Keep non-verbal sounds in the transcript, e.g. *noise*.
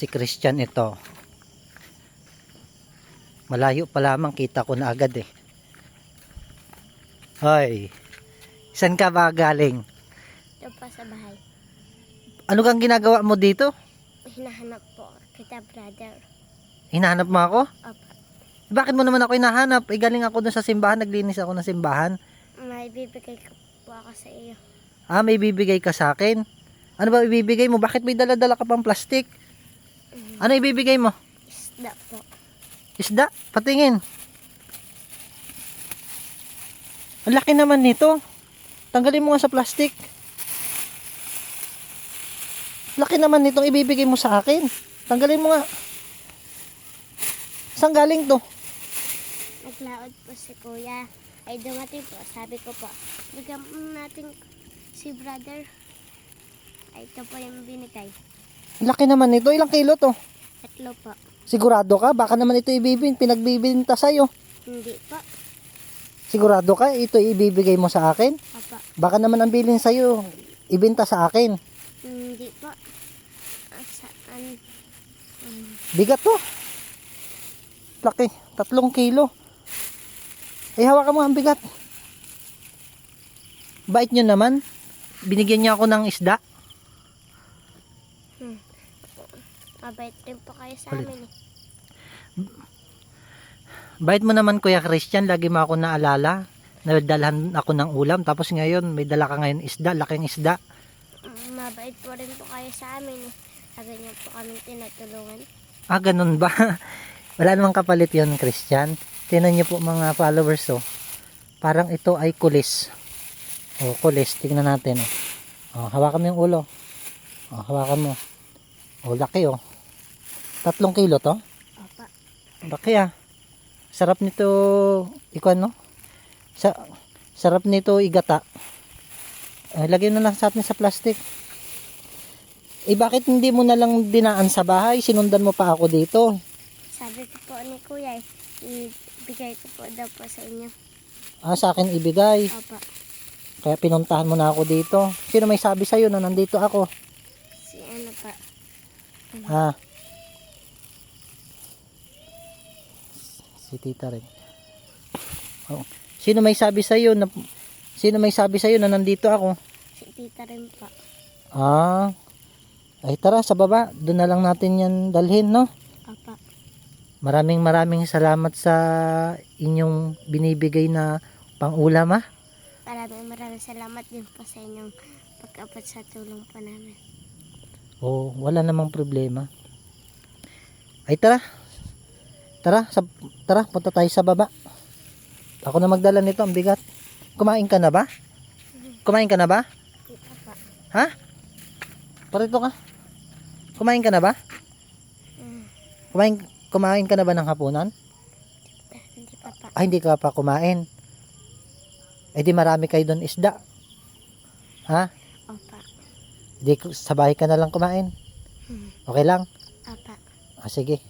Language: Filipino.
si Christian ito. Malayo pa lamang kita ko na agad eh. Hoy, saan ka ba galing? Ito pa sa bahay. Ano kang ginagawa mo dito? Hinahanap po kita, brother. Hinahanap mo ako? Opo. Bakit mo naman ako hinahanap? Eh, galing ako dun sa simbahan, naglinis ako ng simbahan. May bibigay ko po ako sa iyo. Ah, may bibigay ka sa akin? Ano ba ibibigay mo? Bakit may dala-dala ka pang plastic? Ano ibibigay mo? Isda po. Isda? Patingin. Ang laki naman nito. Tanggalin mo nga sa plastic. Laki naman nitong ibibigay mo sa akin. Tanggalin mo nga. Saan galing to? Naglaod po si kuya. Ay dumating po. Sabi ko po, bigyan natin si brother. Ay ito po yung binigay. Laki naman nito. Ilang kilo to? Tatlo po. Sigurado ka? Baka naman ito ibibin, pinagbibinta sa'yo. Hindi po. Sigurado ka? Ito ibibigay mo sa akin? Opo. Baka naman ang bilin sa'yo, ibinta sa akin. Hindi po. Saan? Um, Bigat to. Laki. Tatlong kilo. Ay, hawakan mo ang bigat. Bait nyo naman. Binigyan niya ako ng isda. Mabait rin po kayo sa Halit. amin eh. Bait mo naman, Kuya Christian. Lagi mo ako naalala. Nadalhan ako ng ulam. Tapos ngayon, may dala ka ngayon isda. Laking isda. Mm, Mabait po rin po kayo sa amin eh. Lagi niyo po kami tinutulungan. Ah, ganun ba? *laughs* Wala namang kapalit yon Christian. Tingnan niyo po mga followers, oh. Parang ito ay kulis. Oh, kulis. Tingnan natin, oh. Oh, hawakan mo yung ulo. Oh, hawakan mo. Oh, laki, oh. Tatlong kilo to. Opa. Laki, ah. Sarap nito, ikaw, no? Sa, sarap nito igata. Eh, lagyan na lang sa atin sa plastic. Eh, bakit hindi mo na lang dinaan sa bahay? Sinundan mo pa ako dito. Sabi ko po ni kuya ibigay ko po daw po sa inyo. Ah, sa akin ibigay. Opa. Kaya pinuntahan mo na ako dito. Sino may sabi sa'yo na nandito ako? Si ano pa. Ha? Si tita rin. Oh. Sino may sabi sa'yo na Sino may sabi sa'yo na nandito ako? Si tita rin po. Ah. Ay tara sa baba, doon na lang natin 'yan dalhin, no? Opa. Maraming maraming salamat sa inyong binibigay na pang-ulam, ha? Maraming maraming salamat din po sa inyong pag-abot sa tulong po namin. Oh, wala namang problema. Ay tara. Tara, sa, tara, punta tayo sa baba. Ako na magdala nito, ang bigat. Kumain ka na ba? Kumain ka na ba? Ha? Parito ka. Kumain ka na ba? Kumain, kumain ka na ba ng hapunan? hindi pa pa. Ay, hindi ka pa kumain. Eh di marami kayo doon isda. Ha? Opa. Di, sa bahay ka na lang kumain. Hmm. Okay lang? Opa. Ah, sige.